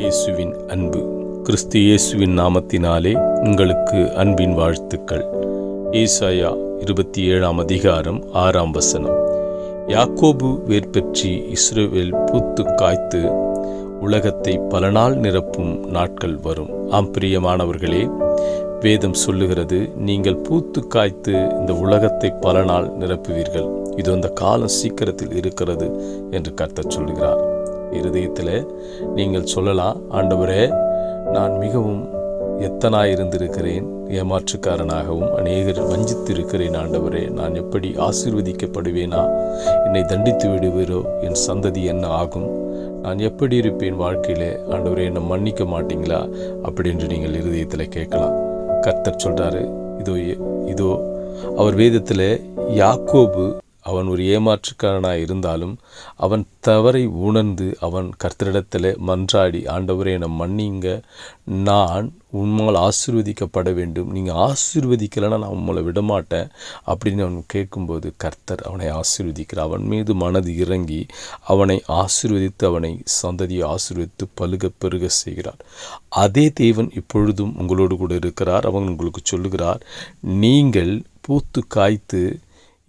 இயேசுவின் அன்பு. கிறிஸ்து இயேசுவின் நாமத்தினாலே உங்களுக்கு அன்பின் வாழ்த்துக்கள். ஏசாயா இருபத்தி ஏழாம் அதிகாரம் ஆறாம் வசனம். யாக்கோபு வேர்பற்றி இஸ்ரேல் பூத்து காய்த்து உலகத்தை பல நாள் நிரப்பும் நாட்கள் வரும். ஆம் பிரியமானவர்களே வேதம் சொல்லுகிறது நீங்கள் பூத்து காய்த்து இந்த உலகத்தை பல நாள் நிரப்புவீர்கள். இது அந்த காலம் சீக்கிரத்தில் இருக்கிறது என்று கர்த்தர் சொல்லுகிறார். இருதயத்தில் நீங்கள் சொல்லலாம் ஆண்டவரே நான் மிகவும் எத்தனாய் இருந்திருக்கிறேன் ஏமாற்றுக்காரனாகவும் அநேகர் வஞ்சித்து இருக்கிறேன் ஆண்டவரே நான் எப்படி ஆசீர்வதிக்கப்படுவேனா? என்னை தண்டித்து விடுவீரோ? என் சந்ததி என்ன ஆகும்? நான் எப்படி இருப்பேன் வாழ்க்கையிலே? ஆண்டவரே என்னை மன்னிக்க மாட்டீங்களா? அப்படி என்று நீங்கள் இருதயத்தில் கேட்கலாம். கர்த்தர் சொல்கிறாரு இதோ இதோ அவர் வேதத்தில் யாக்கோபு அவன் ஒரு ஏமாற்றுக்காரனாக இருந்தாலும் அவன் தவறை உணர்ந்து அவன் கர்த்தரிடத்தில் மன்றாடி ஆண்டவரே என்னை மன்னிங்க. நான் உண்மால் ஆசிர்வதிக்கப்பட வேண்டும். நீங்கள் ஆசிர்வதிக்கலைன்னா நான் உங்களை விடமாட்டேன். அப்படின்னு அவன் கேட்கும்போது கர்த்தர் அவனை ஆசிர்வதிக்கிறார். அவன் மீது மனது இறங்கி அவனை ஆசிர்வதித்து அவனை சந்ததியை ஆசிர்வதித்து பழுக பெருக செய்கிறார். அதே தேவன் இப்பொழுதும் உங்களோடு கூட இருக்கிறார். அவன் உங்களுக்கு சொல்லுகிறார் நீங்கள் பூத்து காய்த்து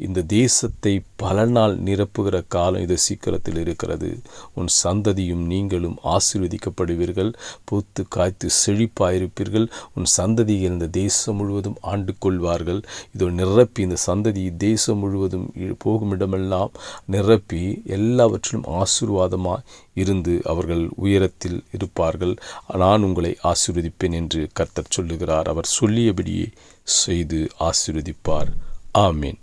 இந்த தேசத்தை பல நாள் நிரப்புகிற காலம் இது சீக்கிரத்தில் இருக்கிறது. உன் சந்ததியும் நீங்களும் ஆசீர்வதிக்கப்படுவீர்கள். பூத்து காய்த்து செழிப்பாயிருப்பீர்கள். உன் சந்ததியை இந்த தேசம் முழுவதும் ஆண்டு கொள்வார்கள் இதோ நிரப்பி இந்த சந்ததி தேசம் முழுவதும் போகும் இடமெல்லாம் நிரப்பி எல்லாவற்றிலும் ஆசீர்வாதமாக இருந்து அவர்கள் உயரத்தில் இருப்பார்கள். நான் உங்களை ஆசீர்வதிப்பேன் என்று கர்த்தர் சொல்லுகிறார். அவர் சொல்லியபடியே செய்து ஆசீர்வதிப்பார். ஆமீன்.